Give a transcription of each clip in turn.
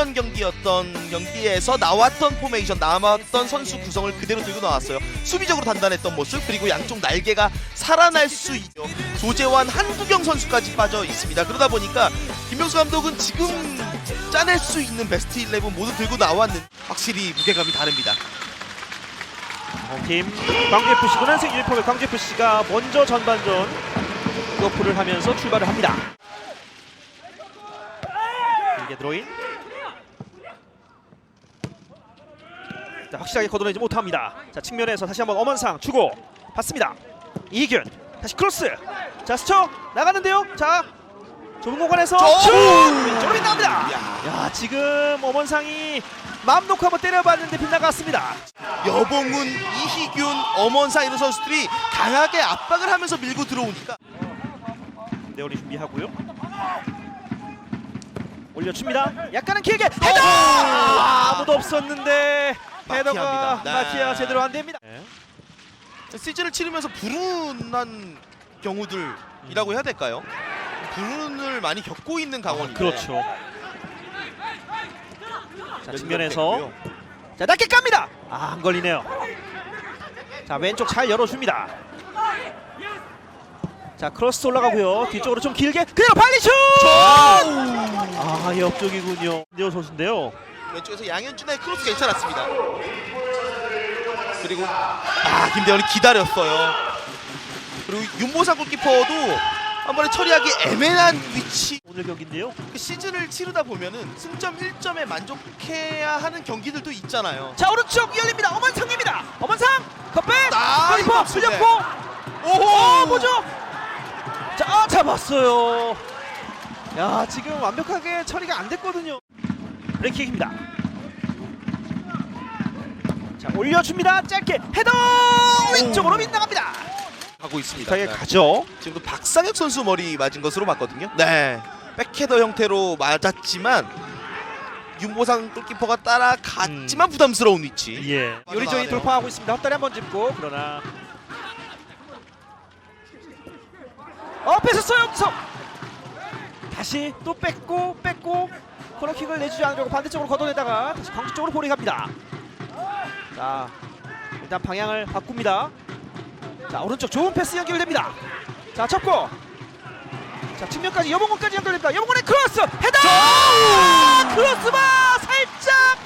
작년 경기였던 경기에서 나왔던 포메이션 남았던 선수 구성을 그대로 들고 나왔어요. 수비적으로 단단했던 모습 그리고 양쪽 날개가 살아날 수 있죠. 조재환 한두경 선수까지 빠져 있습니다. 그러다 보니까 김명수 감독은 지금 짜낼 수 있는 베스트 11 모두 들고 나왔는데 확실히 무게감이 다릅니다. 팀 광주 FC 고난생 유니폼의 광주 FC가 먼저 전반전 러프를 하면서 출발을 합니다. 이게 드로인. 자, 확실하게 걷어내지 못합니다. 자 측면에서 다시 한번 엄원상 주고 받습니다. 이균 다시 크로스. 자 스쳐 나가는데요. 자 좁은 공간에서 저- 슛! 오! 왼쪽으로 빗나갑니다. 야. 야 지금 엄원상이 마음 놓고 한번 때려봤는데 빗나갔습니다. 여봉훈, 이희균, 엄원상 이런 선수들이 강하게 압박을 하면서 밀고 들어오니까 네오리 준비하고요. 올려줍니다. 약간은 길게 헤더! 오! 아, 아무도 없었는데 헤더가 마티아입니다. 네. 마티아 제대로 안 됩니다. 시즌을 치르면서 불운한 경우들이라고 해야 될까요? 불운을 많이 겪고 있는 강원인데 그렇죠. 자몇 측면에서. 자 낮게 깝니다. 아 안 걸리네요. 자 왼쪽 잘 열어줍니다. 자 크로스 올라가고요. 뒤쪽으로 좀 길게 그냥 빨리 슛! 아 옆쪽이군요. 네오 선수인데요. 왼쪽에서 양현준의 크로스 괜찮았습니다. 그리고 아 김대원이 기다렸어요. 그리고 윤보상 골키퍼도 한 번에 처리하기 애매한 위치. 오늘 경기인데요. 그 시즌을 치르다 보면은 승점 1점에 만족해야 하는 경기들도 있잖아요. 자 오른쪽 열립니다. 엄원상입니다. 엄원상 컵백 아, 골키퍼 이거 없을 때. 풀렸고 오호! 어 뭐죠? 자 아, 잡았어요. 야 지금 완벽하게 처리가 안 됐거든요. 브레이킹입니다. 자 올려줍니다. 짧게 헤더 왼쪽으로 빗나갑니다. 하고 있습니다. 네. 가죠. 지금도 박상혁 선수 머리 맞은 것으로 봤거든요. 네. 백헤더 형태로 맞았지만 윤보상 골키퍼가 따라갔지만 부담스러운 위치. 예. 나가네요. 돌파하고 있습니다. 헛다리 한번 짚고 그러나 어 뺏었어요 여기서 다시 또 뺏고 뺏고 코너킥을 내주지 않으려고 반대쪽으로 걷어내다가 다시 광주 쪽으로 볼이 갑니다. 자 일단 방향을 바꿉니다. 자 오른쪽 좋은 패스 연결됩니다. 자 접고 자 측면까지 여봉원까지 연결됩니다. 여봉원의 크로스 헤더 크로스바 살짝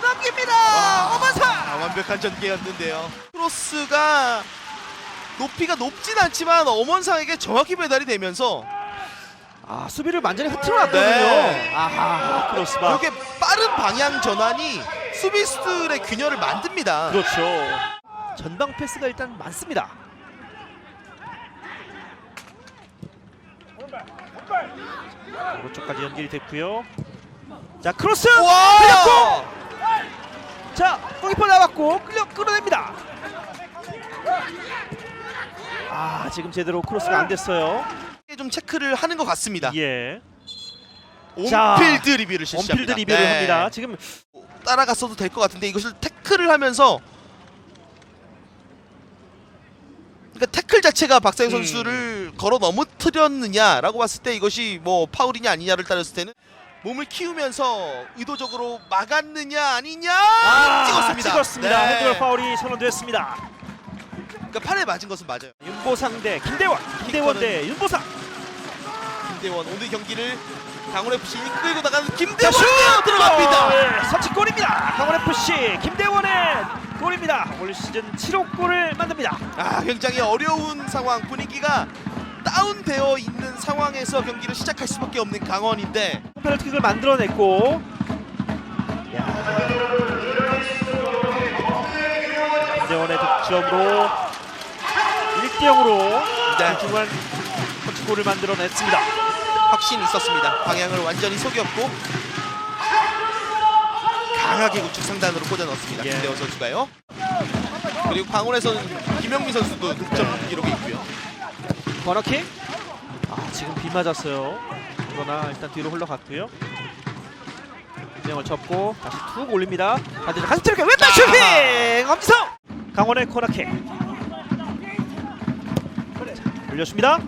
넘깁니다. 어머사 아, 완벽한 전개였는데요. 크로스가 높이가 높진 않지만 엄원상에게 정확히 배달이 되면서 아 수비를 완전히 흐트러 놨거든요. 네. 아하 크로스바. 이렇게 빠른 방향 전환이 수비수들의 균열을 만듭니다. 그렇죠. 전방 패스가 일단 많습니다. 오른쪽까지 연결이 됐고요. 자 크로스 와! 자 골키퍼 나왔고 끌려 끌어냅니다. 아 지금 제대로 크로스가 안 됐어요. 좀 체크를 하는 것 같습니다. 예. 자, 온필드 리뷰를 실시합니다. 원필드 리뷰를 네. 합니다. 지금 따라갔어도 될 것 같은데 이것을 태클을 하면서 그러니까 태클 자체가 박상현 음. 선수를 걸어 넘어뜨렸느냐라고 봤을 때 이것이 뭐 파울이냐 아니냐를 따졌을 때는 몸을 키우면서 의도적으로 막았느냐 아니냐 찍었습니다. 찍었습니다. 네. 헤드볼 파울이 선언됐습니다. 그러니까 팔에 맞은 것은 맞아요. 윤보상 대 김대원, 김대원 대 윤보상. 김대원 오늘 경기를 강원 FC 끌고 나가는 자, 김대원 슛 들어갑니다. 네, 선취골입니다. 강원 FC 김대원의 골입니다. 올 시즌 7호 골을 만듭니다. 아 굉장히 어려운 상황 분위기가 다운되어 있는 상황에서 경기를 시작할 수밖에 없는 강원인데 페널티킥을 만들어냈고. 야. 김대원의 득점으로 1대 0으로 네. 중간 선취골을 만들어냈습니다. 확신이 있었습니다. 방향을 완전히 속였고 강하게 우측 상단으로 꽂아 넣었습니다. 예. 김대원 선수가요. 그리고 강원에서는 김영민 선수도 득점 기록이 있고요. 코너킥. 아 지금 비 맞았어요. 그러나 일단 뒤로 흘러갔고요. 진영을 접고 다시 툭 올립니다. 반대쪽 한스트로크 왼발 슈팅! 엄지성! 강원의 코너킥. 자, 올려줍니다.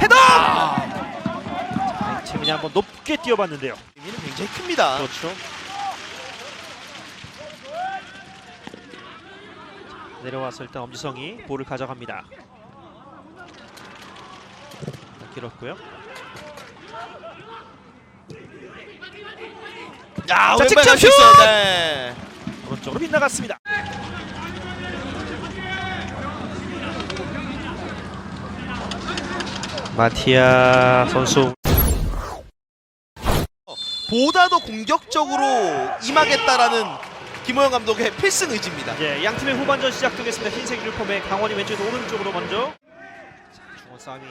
헤더! 자, 재민이 한번 높게 뛰어봤는데요. 재민은 굉장히 큽니다. 그렇죠. 내려와서 일단 엄지성이 볼을 가져갑니다. 길었고요. 야, 자, 직접 슛! 네. 오른쪽으로 빗나갔습니다. 마티아 선수 보다 더 공격적으로 임하겠다라는 김호영 감독의 필승 의지입니다. 이제 양 팀의 후반전 시작되겠습니다. 흰색 유니폼의 강원이 왼쪽 오른쪽으로 먼저 자, 중원 싸움이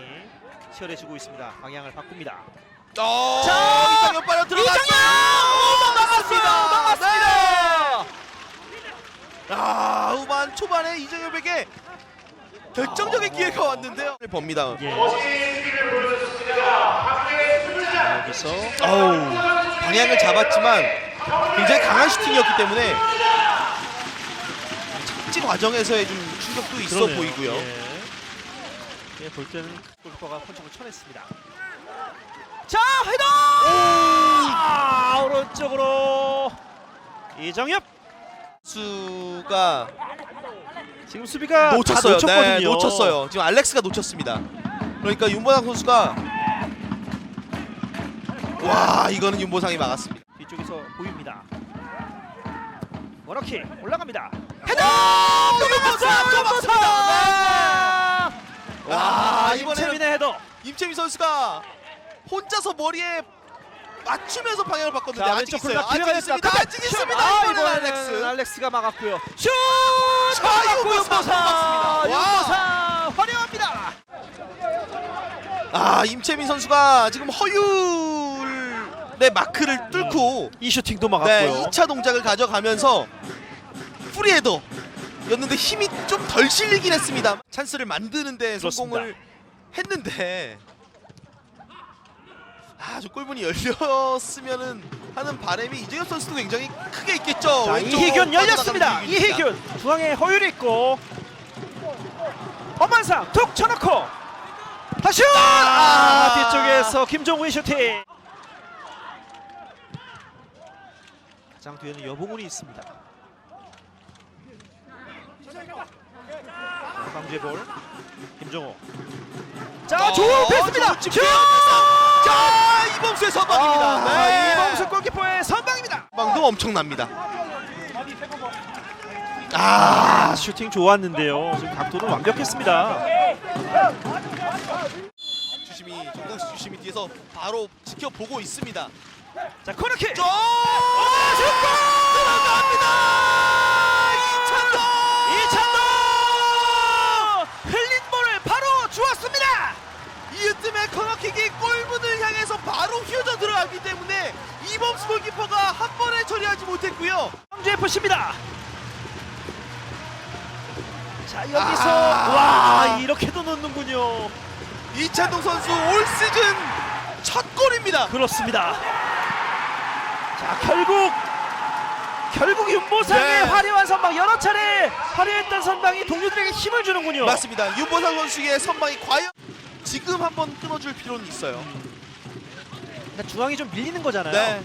치열해지고 있습니다. 방향을 바꿉니다. 어, 자, 이정현 빨려 들어갔어요. 막았어요. 막았습니다. 아, 후반 초반에 이정엽에게 결정적인 기회가 왔는데요. 봅니다. 예. 자, 여 기서 어우, 방향을 잡았지만 굉장히 강한 슈팅이었기 때문에 착지 과정에서의 좀 충격도 있어 그러네요. 보이고요. 예. 예, 볼 때는 골키퍼가 펀칭을 쳐냈습니다. 자, 헤더! 아, 오른쪽으로 이정엽 수가 지금 수비가 다 놓쳤어요. 놓쳤거든요. 네, 놓쳤어요. 지금 알렉스가 놓쳤습니다. 그러니까 윤보상 선수가 와 이거는 윤보상이 막았습니다. 뒤쪽에서 보입니다. 워너키 올라갑니다. 헤더! 윤보상 또 막습니다. 네. 와, 아, 이번에는- 임채민의 헤더. 임채미 선수가 혼자서 머리에 맞추면서 방향을 바꿨는데 아직 왼쪽 있어요. 골 아직 있습니다. 아직 슛! 있습니다. 아, 이번에는 알렉스. 알렉스가 막았고요. 슛! 자, 막았고 윤보상. 와. 윤보상 화려합니다. 아 임채민 선수가 지금 허 율의 마크를 뚫고 이 슈팅도 네, 막았고요. 2차 동작을 가져가면서 프리헤더 였는데 힘이 좀 덜 실리긴 했습니다. 찬스를 만드는데 그렇습니다. 성공을 했는데 아, 저 골문이 열렸으면은 하는 바람이 이재엽 선수도 굉장히 크게 있겠죠. 자, 이희균 열렸습니다. 빠져나가는. 이희균 중앙에 허율이 있고 엄만상 툭 쳐놓고 다시 슛! 아, 뒤쪽에서 김종우의 슈팅. 가장 뒤에는 여봉훈이 있습니다. 강주의 볼 김종우. 자, 어, 좋은 패스입니다. 슛! 자, 이범수의 선방입니다. 아, 네. 이범수 골키퍼의 선방입니다. 선방도 엄청납니다. 아, 아, 슈팅 좋았는데요. 지금 각도는 완벽했습니다. 주심이 정강식 주심이 뒤에서 바로 지켜보고 있습니다. 자, 코너킥. 저 들어갑니다. 이찬도 이찬도 흘린 볼을 바로 주었습니다. 이으뜸의 코너킥이 골문을 향해서 바로 휘어져 들어가기 때문에 이범수 골키퍼가 한 번에 처리하지 못했고요. 광주 FC입니다. 자 여기서 아. 와 이렇게도 넣는군요. 이찬동 선수 올 시즌 첫 골입니다. 그렇습니다. 자 결국 결국 윤보상의 네. 화려한 선방 여러 차례 화려했던 선방이 동료들에게 힘을 주는군요. 맞습니다. 윤보상 선수의 선방이 과연 지금 한번 끊어줄 필요는 있어요. 일단 중앙이 좀 밀리는 거잖아요. 네.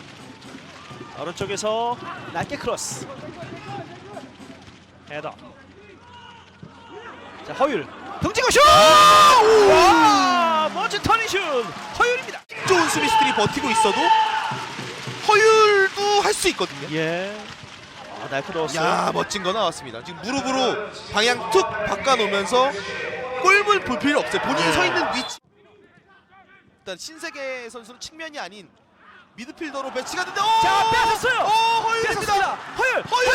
오른쪽에서 낮게 크로스. 헤더. 자 허율 등지고 슛! 와 멋진 터닝 슛 허율입니다. 좋은 수비수들이 버티고 있어도 허율도 할 수 있거든요. 예. 아, 날카로웠어요. 야 멋진 거 나왔습니다. 지금 무릎으로 방향 툭 바꿔놓으면서 골을 볼 필요 없어요. 본인이 네. 서 있는 위치. 일단 신세계 선수는 측면이 아닌 미드필더로 배치가 됐는데 오! 자 뺏었어요. 오 허율입니다. 허율. 허율!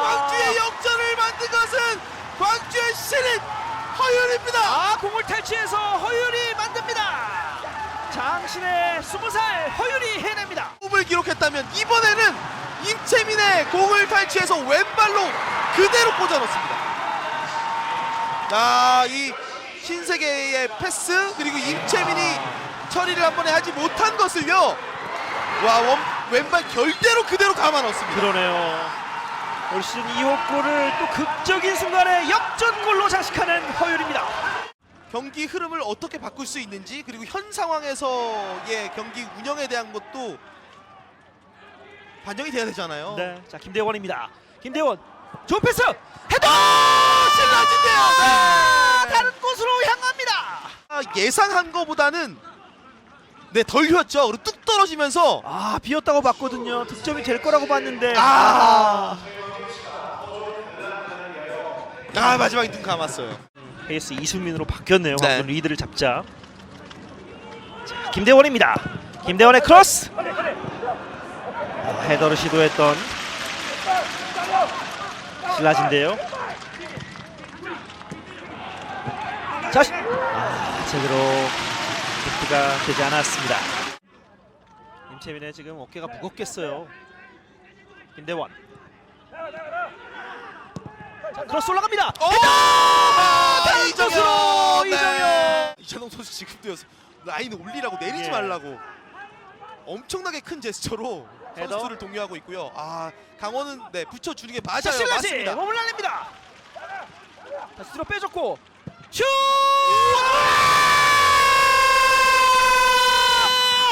광주의 역전을 만든 것은 광주의 신인 허율입니다. 아 공을 탈취해서 허율이 만듭니다. 장신의 20살 허율이 해냅니다. 꿈을 기록했다면 이번에는 임채민의 공을 탈취해서 왼발로 그대로 꽂아넣습니다. 아, 이 신세계의 패스 그리고 임채민이 처리를 한 번에 하지 못한 것을요. 와, 원, 왼발 결대로 그대로 감아 넣습니다. 그러네요. 올 시즌 2호 골을 또 극적인 순간에 역전골로 장식하는 허율입니다. 경기 흐름을 어떻게 바꿀 수 있는지 그리고 현 상황에서의 경기 운영에 대한 것도 반영이 돼야 되잖아요. 네. 자, 김대원입니다. 김대원. 좋은 패스. 헤더! 신라진대요. 아, 네. 다른 곳으로 향합니다. 아, 예상한 거보다는 네, 덜 휘었죠. 그리고 뚝 떨어지면서 아, 비었다고 봤거든요. 득점이 될 거라고 봤는데. 아. 아, 마지막에 눈 감았어요. 페이스 이수민으로 바뀌었네요. 네. 방금 리드를 잡자. 자, 김대원입니다. 김대원의 크로스. 아, 헤더를 시도했던 신라진데요. 자, 시- 아, 제대로 리프트가 되지 않았습니다. 임채민의 지금 어깨가 무겁겠어요. 김대원. 자, 크로스 올라갑니다. 어! 아, 다른 이정현! 곳으로 네. 이정현. 이찬홍 선수 지금도 여기서 라인 올리라고 내리지 예. 말라고 엄청나게 큰 제스처로 헤더. 선수를 독려하고 있고요. 아 강원은 네 붙여주는 게 맞아요. 자, 맞습니다. 몸을 날립니다. 다시 뒤로 빼줬고 슛!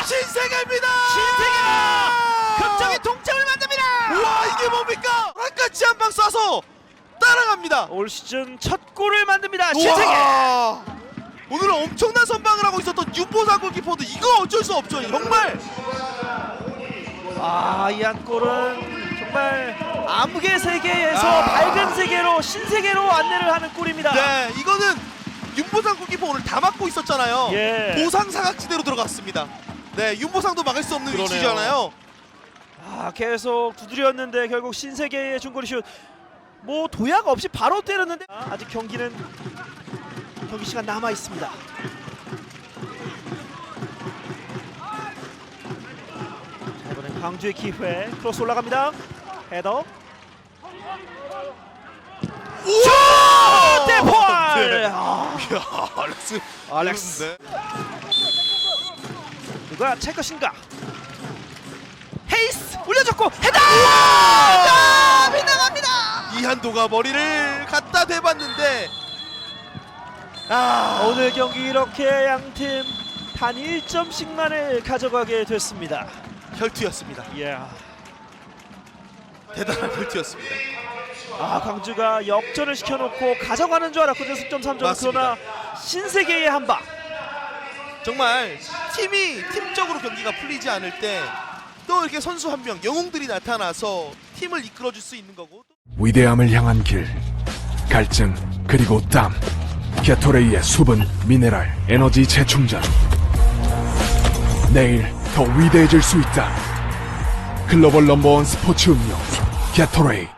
신세계입니다. 신세계가 극적인 동점을 만듭니다. 우와 이게 뭡니까? 한방 쏴서 따라갑니다. 올 시즌 첫 골을 만듭니다. 신세계. 우와. 오늘은 엄청난 선방을 하고 있었던 유보사 골키퍼도 이거 어쩔 수 없죠. 정말 아, 이 한 골은 정말 암흑의 세계에서 아. 밝은 세계로 신세계로 안내를 하는 골입니다. 네 이거는 윤보상 골키퍼 오늘 다 막고 있었잖아요. 예. 보상 사각지대로 들어갔습니다. 네 윤보상도 막을 수 없는 그러네요. 위치잖아요. 아, 계속 두드렸는데 결국 신세계의 중거리 슛. 뭐 도약 없이 바로 때렸는데 아, 아직 경기는 경기 시간 남아 있습니다. 자, 이번엔 광주의 기회 크로스 올라갑니다. 헤더. 우와! 대포알. 네. 아, 이야 알렉스 알렉스. 네. 누가 찰 것인가? 헤이스 올려줬고 헤더. 이한도가 머리를 갖다 대봤는데 아 오늘 경기 이렇게 양팀 단 1점씩만을 가져가게 됐습니다. 혈투였습니다. 이야. 대단한 혈투였습니다. 아 광주가 역전을 시켜놓고 가져가는 줄 알았거든요. 승점 3점 맞습니다. 그러나 신세계의 한 방. 정말 팀이 팀적으로 경기가 풀리지 않을 때 또 이렇게 선수 한 명 영웅들이 나타나서 팀을 이끌어줄 수 있는 거고 위대함을 향한 길 갈증 그리고 땀. 게토레이의 수분 미네랄 에너지 재충전. 내일 더 위대해질 수 있다. 글로벌 넘버원 스포츠 음료 게토레이